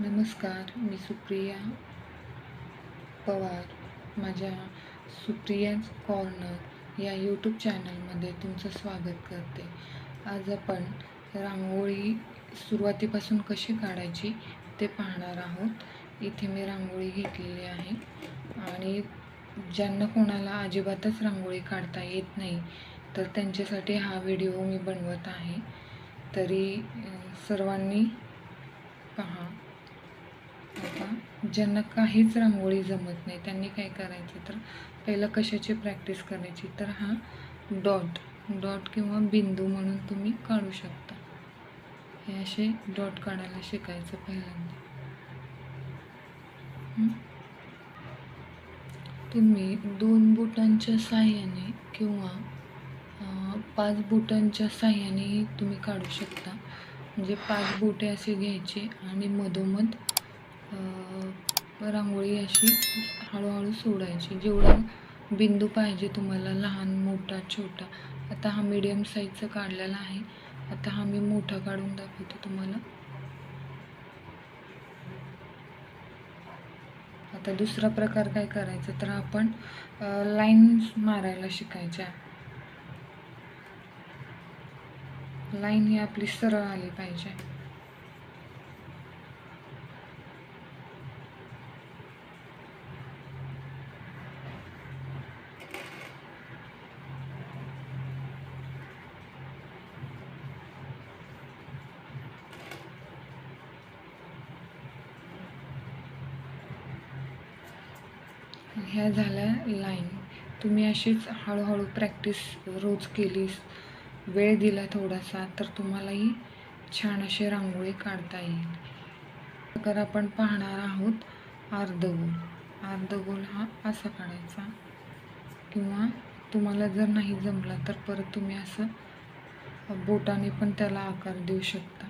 नमस्कार मी सुप्रिया पवार. माझ्या सुप्रियाज कॉर्नर या यूट्यूब चॅनलमध्ये तुमचं स्वागत करते. आज आपण रांगोळी सुरुवातीपासून कशी काढायची ते पाहणार आहोत. इथे मी रांगोळी घेतलेली आहे आणि ज्यांना कोणाला अजिबातच रांगोळी काढता येत नाही तर त्यांच्यासाठी हा व्हिडिओ मी बनवत आहे. तरी सर्वांनी पहा. आता ज्यांना काहीच रांगोळी जमत नाही त्यांनी काय करायचं तर पहिलं कशाची प्रॅक्टिस करायची? तर हा डॉट डॉट किंवा बिंदू म्हणून तुम्ही काढू शकता. हे असे डॉट काढायला शिकायचं पहिल्यांदा. तुम्ही दोन बुटांच्या साह्याने किंवा पाच बुटांच्या साह्यानेही तुम्ही काढू शकता. म्हणजे पाच बोटे असे घ्यायचे आणि मधोमध रांगोळी अशी हळूहळू सोडायची. जेवढा बिंदू पाहिजे तुम्हाला लहान मोठा छोटा. आता हा मीडियम साईजचा काढलेला आहे. आता हा मी मोठा काढून दाखवतो तुम्हाला. आता दुसरा प्रकार काय करायचा तर आपण लाईन्स मारायला शिकायच्या. लाईन ही आपली सरळ आली पाहिजे. ह्या झाल्या लाईन तुम्ही अशीच हळूहळू प्रॅक्टिस रोज केलीस वेळ दिला थोडासा तर तुम्हालाही छान असे रांगोळी काढता येईल. तर आपण पाहणार आहोत अर्धगोल अर्धगोल हा असा काढायचा किंवा तुम्हाला जर नाही जमला तर परत तुम्ही असं बोटाने पण त्याला आकार देऊ शकता.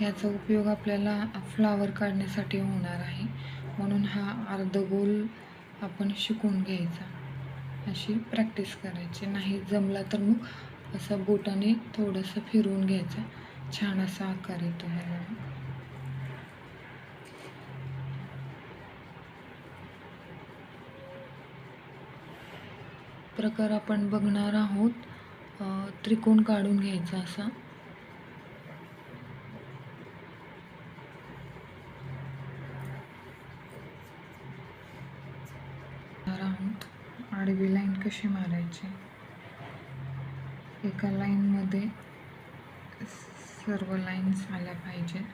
याचा उपयोग आपल्याला फ्लावर काढण्यासाठी होणार आहे. म्हणून हा अर्धगोल आपण शिकून घ्यायचा. अशी प्रॅक्टिस करायची. नाही जमला तर मग असं बोटाने थोडंसं फिरवून घ्यायचा. छान असा आकार येतो ह्याला. प्रकार आपण बघणार आहोत. त्रिकोण काढून घ्यायचा असा. आहोत आडवी लाईन कशी मारायची? एका लाईनमध्ये सर्व लाईन्स आल्या पाहिजेत.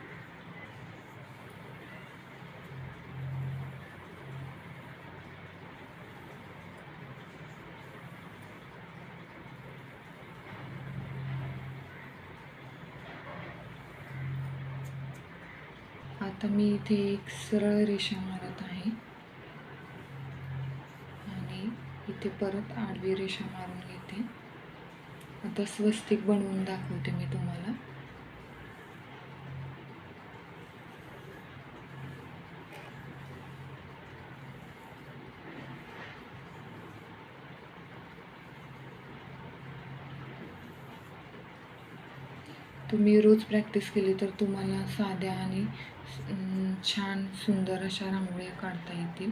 आता मी इथे एक सरळ रेषा मारा आहे आणि इथे परत आडवी रेषा मारून घेते. आता स्वस्तिक बनवून दाखवते मी तुम्हाला. तुम्ही रोज प्रॅक्टिस केली तर तुम्हाला साध्या आणि छान सुंदर अशा रांगोळ्या काढता येतील.